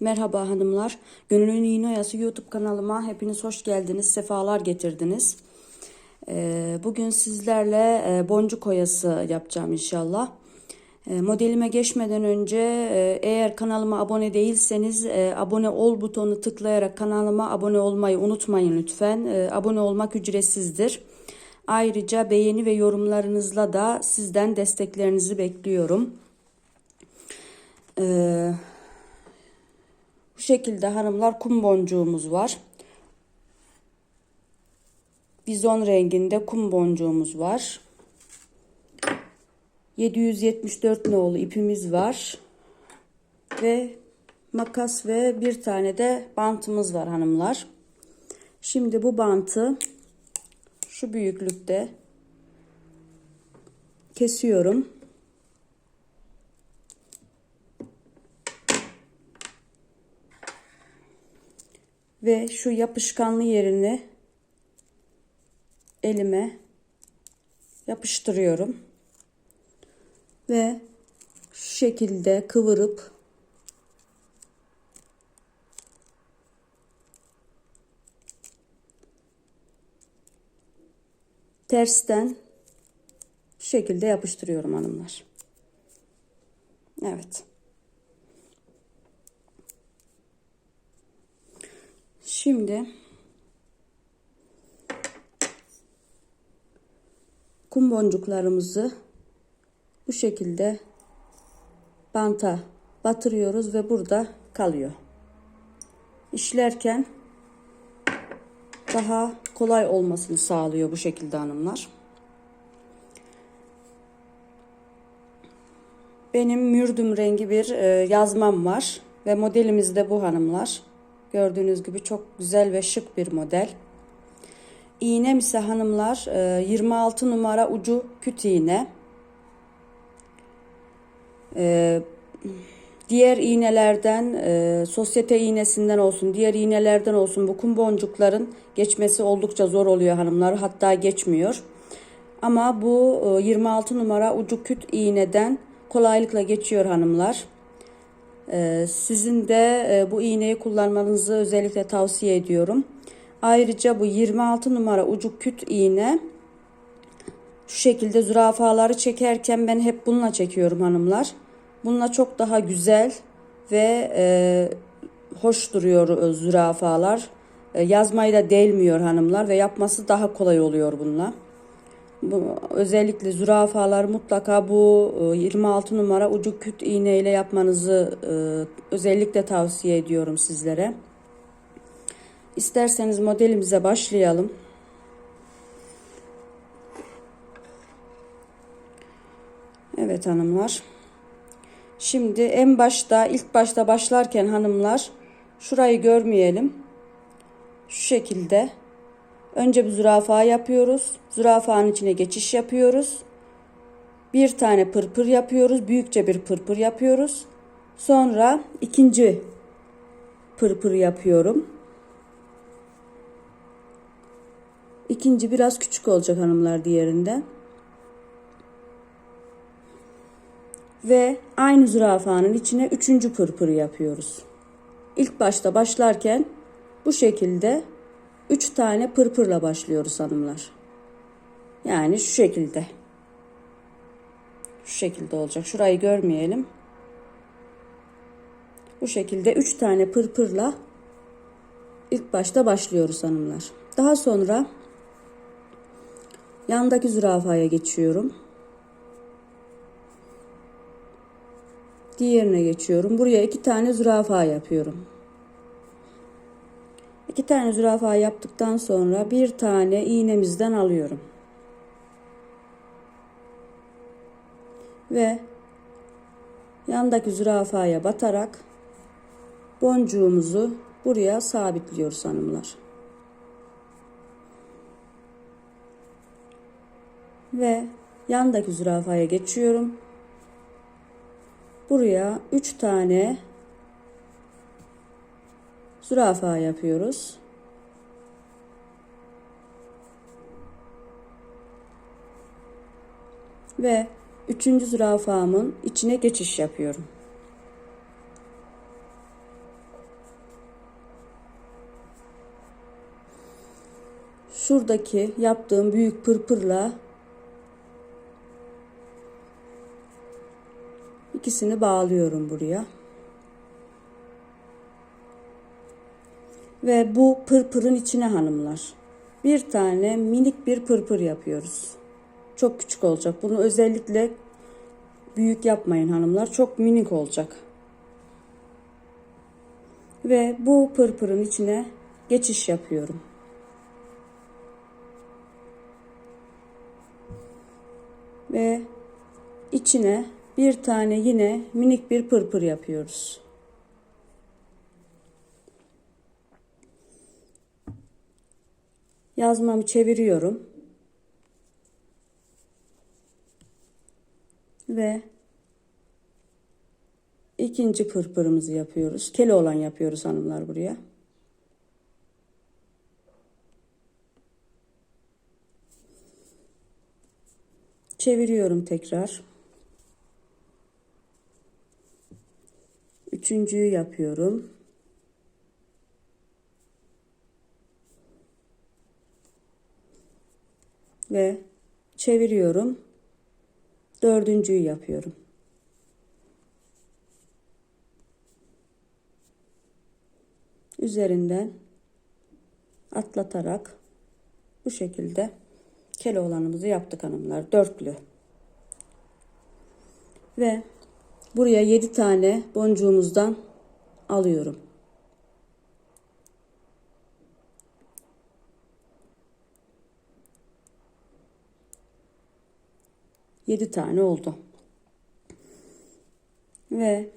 Merhaba hanımlar. Gönülün İğne Oyası YouTube kanalıma hepiniz hoş geldiniz. Sefalar getirdiniz. Ee, Bugün sizlerle e, boncuk oyası yapacağım inşallah. E, Modelime geçmeden önce e, eğer kanalıma abone değilseniz e, abone ol butonu tıklayarak kanalıma abone olmayı unutmayın lütfen. Abone olmak ücretsizdir. Ayrıca beğeni ve yorumlarınızla da sizden desteklerinizi bekliyorum. Ee, bu şekilde hanımlar kum boncuğumuz var. Bizon renginde kum boncuğumuz var. 774 nolu ipimiz var. Ve makas ve bir tane de bantımız var hanımlar. Şimdi bu bantı şu büyüklükte kesiyorum. Ve şu yapışkanlı yerini elime yapıştırıyorum. Ve şu şekilde kıvırıp tersten şu şekilde yapıştırıyorum hanımlar. Evet. Şimdi kum boncuklarımızı bu şekilde banta batırıyoruz ve burada kalıyor. İşlerken daha kolay olmasını sağlıyor bu şekilde hanımlar. Benim mürdüm rengi bir e, yazmam var ve modelimiz de bu hanımlar. Gördüğünüz gibi çok güzel ve şık bir model. İğnem ise hanımlar 26 numara ucu küt iğne. E, diğer iğnelerden, e, sosyete iğnesinden olsun, diğer iğnelerden olsun bu kum boncukların geçmesi oldukça zor oluyor hanımlar. Hatta geçmiyor. Ama bu 26 numara ucu küt iğneden kolaylıkla geçiyor hanımlar. Ee, sizin de e, bu iğneyi kullanmanızı özellikle tavsiye ediyorum. Ayrıca bu 26 numara ucu küt iğne şu şekilde zürafaları çekerken ben hep bununla çekiyorum hanımlar. Bununla çok daha güzel ve e, hoş duruyor zürafalar. E, yazmayla delmiyor hanımlar ve yapması daha kolay oluyor bununla. Bu, özellikle zürafalar mutlaka bu 26 e, numara ucu küt iğne ile yapmanızı e, özellikle tavsiye ediyorum sizlere. İsterseniz modelimize başlayalım. Evet hanımlar. Şimdi en başta ilk başta başlarken hanımlar şurayı görmeyelim. Şu şekilde Önce bir zürafa yapıyoruz. Zürafanın içine geçiş yapıyoruz. Bir tane pırpır yapıyoruz. Büyükçe bir pırpır yapıyoruz. Sonra ikinci pırpır yapıyorum. İkinci biraz küçük olacak hanımlar diğerinden. Ve aynı zürafanın içine üçüncü pırpırı yapıyoruz. İlk başta başlarken bu şekilde 3 tane pırpırla başlıyoruz hanımlar. Yani şu şekilde. Şu şekilde olacak. Şurayı görmeyelim. Bu şekilde 3 tane pırpırla ilk başta başlıyoruz hanımlar. Daha sonra yandaki zürafaya geçiyorum. Diğerine geçiyorum. Buraya iki tane zürafa yapıyorum. İki tane zürafa yaptıktan sonra bir tane iğnemizden alıyorum. Ve yandaki zürafaya batarak boncuğumuzu buraya sabitliyoruz hanımlar. Ve yandaki zürafaya geçiyorum. Buraya 3 tane zürafa yapıyoruz. Ve üçüncü zürafamın içine geçiş yapıyorum. Şuradaki yaptığım büyük pırpırla ikisini bağlıyorum buraya. Ve bu pırpırın içine hanımlar bir tane minik bir pırpır yapıyoruz. Çok küçük olacak. Bunu özellikle büyük yapmayın hanımlar. Çok minik olacak. Ve bu pırpırın içine geçiş yapıyorum. Ve içine bir tane yine minik bir pırpır yapıyoruz. Yazmamı çeviriyorum. Ve ikinci pırpırımızı yapıyoruz. Kele olan yapıyoruz hanımlar buraya. Çeviriyorum tekrar. Üçüncüyü yapıyorum. Ve çeviriyorum. Dördüncüyü yapıyorum. Üzerinden atlatarak bu şekilde keloğlanımızı yaptık hanımlar. Dörtlü. Ve buraya 7 tane boncuğumuzdan alıyorum. Yedi tane oldu. Ve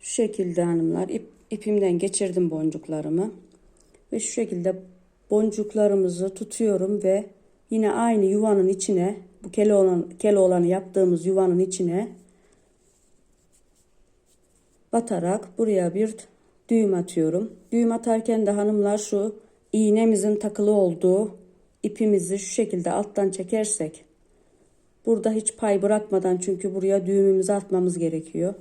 şu şekilde hanımlar ip, ipimden geçirdim boncuklarımı. Ve şu şekilde boncuklarımızı tutuyorum ve yine aynı yuvanın içine bu kele olan kele olanı yaptığımız yuvanın içine batarak buraya bir düğüm atıyorum. Düğüm atarken de hanımlar şu iğnemizin takılı olduğu ipimizi şu şekilde alttan çekersek burada hiç pay bırakmadan çünkü buraya düğümümüzü atmamız gerekiyor.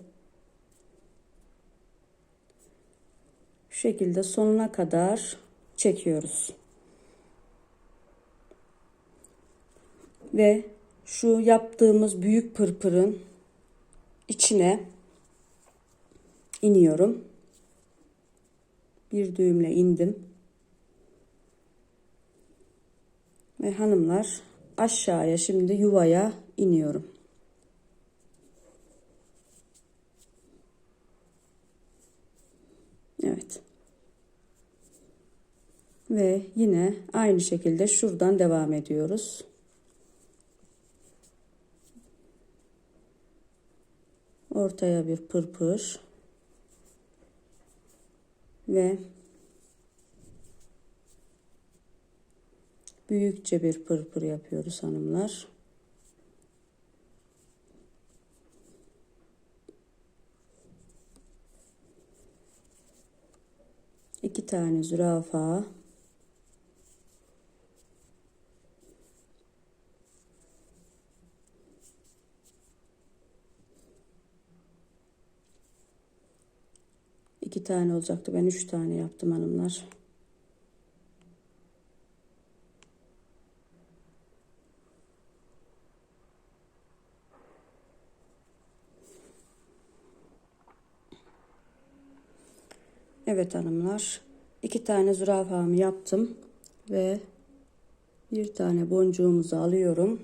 Şu şekilde sonuna kadar çekiyoruz. Ve şu yaptığımız büyük pırpırın içine iniyorum. Bir düğümle indim. Ve hanımlar aşağıya şimdi yuvaya iniyorum. Evet. Ve yine aynı şekilde şuradan devam ediyoruz. Ortaya bir pırpır. Ve büyükçe bir pırpır yapıyoruz hanımlar. İki tane zürafa. İki tane olacaktı. Ben üç tane yaptım hanımlar. Evet hanımlar. iki tane zürafamı yaptım. Ve bir tane boncuğumuzu alıyorum.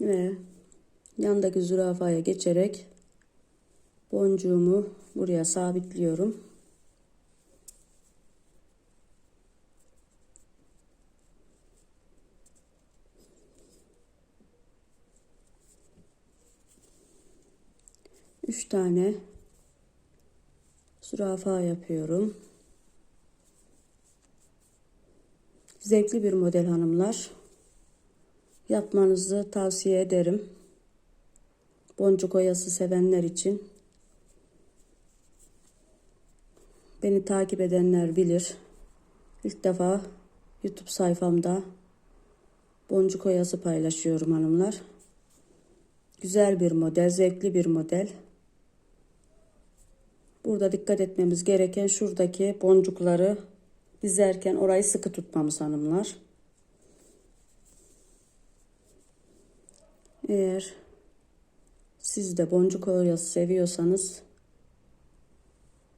ve yandaki zürafaya geçerek boncuğumu buraya sabitliyorum. Üç tane zürafa yapıyorum. Zevkli bir model hanımlar yapmanızı tavsiye ederim. Boncuk oyası sevenler için. Beni takip edenler bilir. İlk defa YouTube sayfamda boncuk oyası paylaşıyorum hanımlar. Güzel bir model, zevkli bir model. Burada dikkat etmemiz gereken şuradaki boncukları dizerken orayı sıkı tutmamız hanımlar. Eğer siz de boncuk oyası seviyorsanız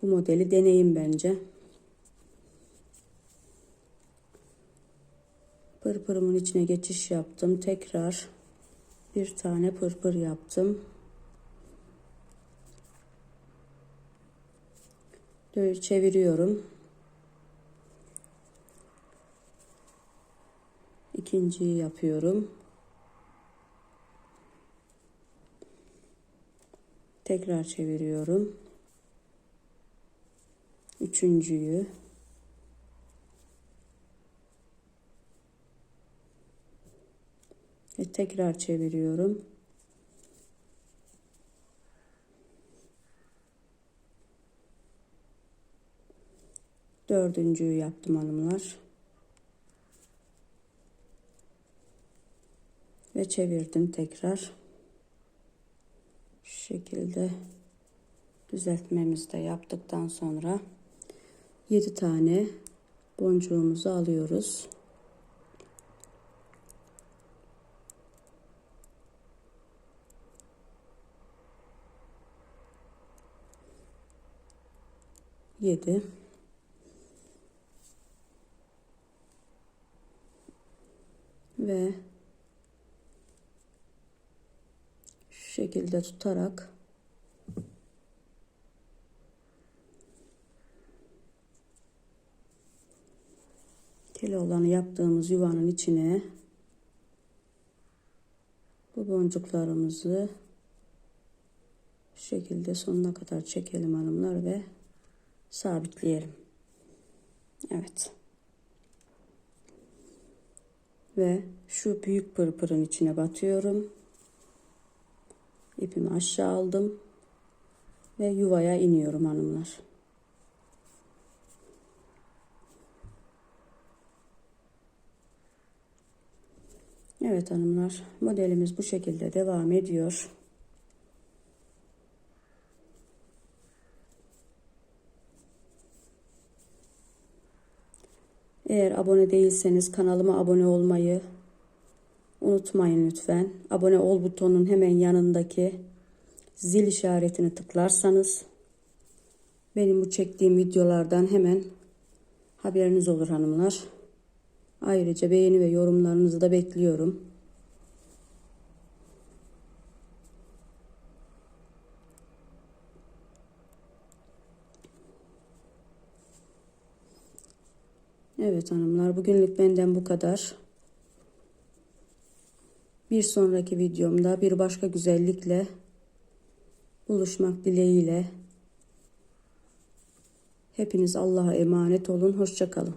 bu modeli deneyin bence. Pırpırımın içine geçiş yaptım. Tekrar bir tane pırpır yaptım. Çeviriyorum. İkinciyi yapıyorum. Tekrar çeviriyorum. Üçüncüyü. Ve tekrar çeviriyorum. Dördüncüyü yaptım hanımlar. Ve çevirdim tekrar. Şu şekilde düzeltmemizi de yaptıktan sonra 7 tane boncuğumuzu alıyoruz. Yedi. Ve şu şekilde tutarak tel olanı yaptığımız yuvanın içine bu boncuklarımızı şu şekilde sonuna kadar çekelim hanımlar ve sabitleyelim. Evet. Ve şu büyük pırpırın içine batıyorum. İpimi aşağı aldım ve yuvaya iniyorum hanımlar. Evet hanımlar modelimiz bu şekilde devam ediyor. Eğer abone değilseniz kanalıma abone olmayı unutmayın lütfen. Abone ol butonunun hemen yanındaki zil işaretini tıklarsanız benim bu çektiğim videolardan hemen haberiniz olur hanımlar. Ayrıca beğeni ve yorumlarınızı da bekliyorum. Evet hanımlar bugünlük benden bu kadar. Bir sonraki videomda bir başka güzellikle buluşmak dileğiyle. Hepiniz Allah'a emanet olun. Hoşçakalın.